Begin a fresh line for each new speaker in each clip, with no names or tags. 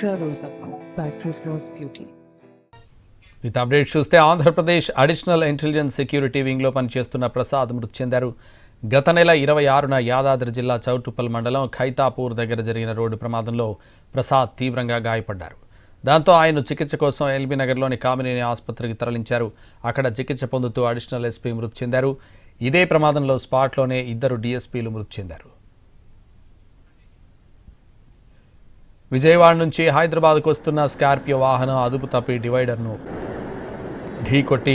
Rosa by Beauty.
With update చూస్తే Andhra Pradesh additional intelligence security వింగ్లో పనిచేస్తున్న ప్రసాద్ మృతి చెందారు. గత నెల ఇరవై ఆరున యాదాద్రి జిల్లా చౌటుప్పల్ మండలం ఖైతాపూర్ దగ్గర జరిగిన రోడ్డు ప్రమాదంలో ప్రసాద్ తీవ్రంగా గాయపడ్డారు. దాంతో ఆయన చికిత్స కోసం ఎల్బీ నగర్లోని కామినేని ఆసుపత్రికి తరలించారు. అక్కడ చికిత్స పొందుతూ అడిషనల్ ఎస్పీ మృతి చెందారు. ఇదే ప్రమాదంలో స్పాట్లోనే ఇద్దరు డీఎస్పీలు మృతి చెందారు. విజయవాడ నుంచి హైదరాబాద్కు వస్తున్న స్కార్పియో వాహనం అదుపు తప్పి డివైడర్ను ఢీకొట్టి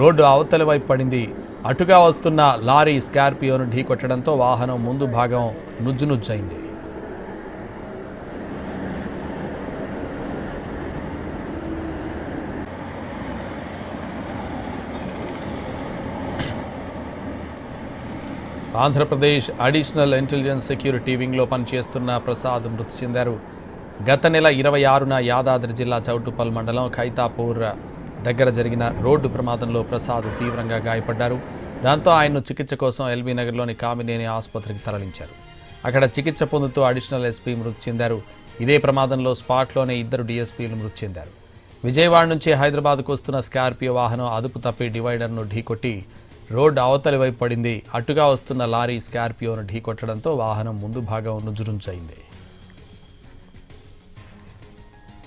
రోడ్డు అవతలి వైపు పడింది. అటుగా వస్తున్న లారీ స్కార్పియోను ఢీకొట్టడంతో వాహనం ముందు భాగం నుజ్జు నుజ్జైంది ఆంధ్రప్రదేశ్ అడిషనల్ ఇంటెలిజెన్స్ సెక్యూరిటీ వింగ్లో పనిచేస్తున్న ప్రసాద్ మృతి చెందారు. గత నెల ఇరవై ఆరున యాదాద్రి జిల్లా చౌటుపల్ మండలం ఖైతాపూర్ దగ్గర జరిగిన రోడ్డు ప్రమాదంలో ప్రసాద్ తీవ్రంగా గాయపడ్డారు. దాంతో ఆయన్ను చికిత్స కోసం ఎల్బీ నగర్లోని కామినేని ఆసుపత్రికి తరలించారు. అక్కడ చికిత్స పొందుతూ అడిషనల్ ఎస్పీ మృతి చెందారు. ఇదే ప్రమాదంలో స్పాట్లోనే ఇద్దరు డీఎస్పీలు మృతి చెందారు. విజయవాడ నుంచి హైదరాబాద్కు వస్తున్న స్కార్పియో వాహనం అదుపు తప్పి డివైడర్ను ఢీకొట్టి రోడ్డు అవతలి వైపు పడింది. అటుగా వస్తున్న లారీ స్కార్పియోను ఢీకొట్టడంతో వాహనం ముందు భాగం నుజురుంచైంది.